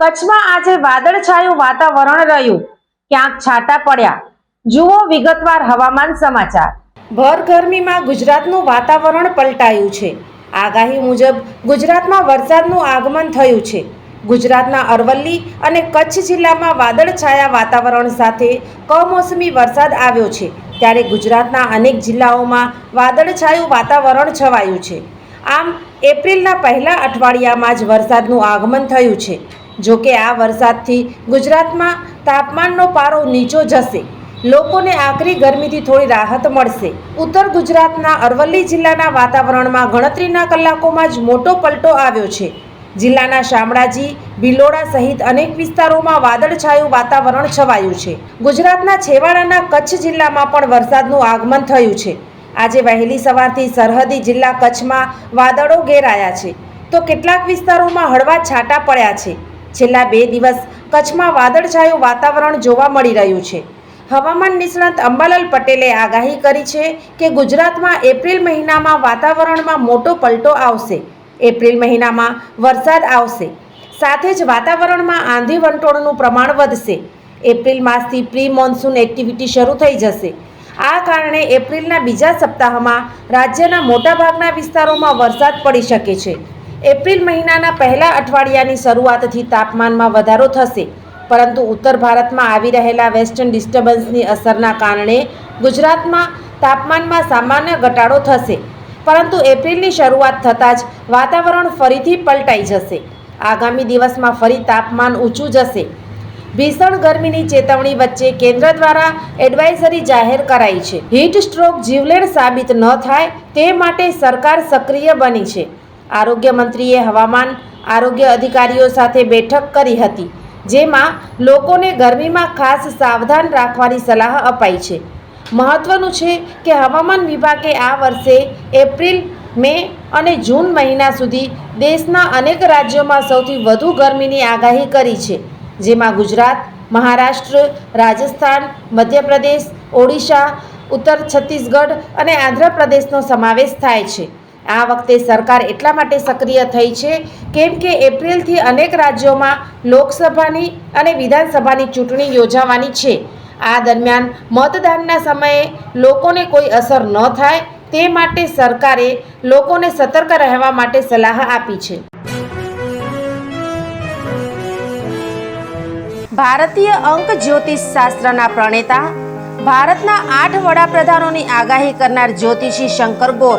કચ્છમાં આજે વાદળછાયું વાતાવરણ રહ્યું. ક્યાંક છાંટા પડ્યા. જુઓ વિગતવાર હવામાન સમાચાર. ભર ગરમીમાં ગુજરાતનું વાતાવરણ પલટાયું છે. આગાહી મુજબ ગુજરાતમાં વરસાદનું આગમન થયું છે. ગુજરાતના અરવલ્લી અને કચ્છ જિલ્લામાં વાદળછાયા વાતાવરણ સાથે કમોસમી વરસાદ આવ્યો છે. ત્યારે ગુજરાતના અનેક જિલ્લાઓમાં વાદળછાયું વાતાવરણ છવાયું છે. આમ, એપ્રિલના પહેલા અઠવાડિયામાં જ વરસાદનું આગમન થયું છે. જો કે આ વરસાદથી ગુજરાતમાં તાપમાનનો પારો નીચો જશે. લોકોને આકરી ગરમીથી થોડી રાહત મળશે. ઉત્તર ગુજરાતના અરવલ્લી જિલ્લાના વાતાવરણમાં ગણતરીના કલાકોમાં જ મોટો પલટો આવ્યો છે. જિલ્લાના શામળાજી, ભિલોડા સહિત અનેક વિસ્તારોમાં વાદળછાયું વાતાવરણ છવાયું છે. ગુજરાતના છેવાડાના કચ્છ જિલ્લામાં પણ વરસાદનું આગમન થયું છે. આજે વહેલી સવારથી સરહદી જિલ્લા કચ્છમાં વાદળો ઘેરાયા છે. તો કેટલાક વિસ્તારોમાં હળવા છાંટા પડ્યા છે. છેલ્લા બે દિવસ કચ્છમાં વાદળછાયું વાતાવરણ જોવા મળી રહ્યું છે. હવામાન નિષ્ણાત અંબાલાલ પટેલે આગાહી કરી છે કે ગુજરાતમાં એપ્રિલ મહિનામાં વાતાવરણમાં મોટો પલટો આવશે. એપ્રિલ મહિનામાં વરસાદ આવશે. સાથે જ વાતાવરણમાં આંધી વંટોળનું પ્રમાણ વધશે. એપ્રિલ માસથી પ્રી મોન્સૂન એક્ટિવિટી શરૂ થઈ જશે. આ કારણે એપ્રિલના બીજા સપ્તાહમાં રાજ્યના મોટાભાગના વિસ્તારોમાં વરસાદ પડી શકે છે. એપ્રિલ મહિનાના પહેલા અઠવાડિયાની શરૂઆતથી તાપમાનમાં વધારો થશે. પરંતુ ઉત્તર ભારતમાં આવી રહેલા વેસ્ટર્ન ડિસ્ટર્બન્સની અસરના કારણે ગુજરાતમાં તાપમાનમાં સામાન્ય ઘટાડો થશે. પરંતુ એપ્રિલની શરૂઆત થતાં જ વાતાવરણ ફરીથી પલટાઈ જશે. આગામી દિવસમાં ફરી તાપમાન ઊંચું જશે. ભીષણ ગરમીની ચેતવણી વચ્ચે કેન્દ્ર દ્વારા એડવાઇઝરી જાહેર કરાઈ છે. હીટ સ્ટ્રોક જીવલેણ સાબિત ન થાય તે માટે સરકાર સક્રિય બની છે. આરોગ્ય મંત્રીએ હવામાન આરોગ્ય અધિકારીઓ સાથે બેઠક કરી હતી, જેમાં લોકોને ગરમીમાં ખાસ સાવધાન રાખવાની સલાહ અપાઈ છે. મહત્વનું છે કે હવામાન વિભાગે આ વર્ષે એપ્રિલ, મે અને જૂન મહિના સુધી દેશના અનેક રાજ્યોમાં સૌથી વધુ ગરમીની આગાહી કરી છે, જેમાં ગુજરાત, મહારાષ્ટ્ર, રાજસ્થાન, મધ્યપ્રદેશ, ઓડિશા, ઉત્તર છત્તીસગઢ અને આંધ્રપ્રદેશનો સમાવેશ થાય છે. આ વખતે સરકાર એટલા માટે સક્રિય થઈ છે કેમ કે એપ્રિલથી અનેક રાજ્યોમાં લોકસભાની અને વિધાનસભાની ચૂંટણી યોજાવાની છે. આ દરમિયાન મતદાનના સમયે લોકોને કોઈ અસર ન થાય તે માટે સરકારે લોકોને સતર્ક રહેવા માટે સલાહ આપી છે. ભારતીય અંક જ્યોતિષ શાસ્ત્રના પ્રણેતા, ભારતના આઠ વડાપ્રધાનોની આગાહી કરનાર જ્યોતિષી શંકર ગોર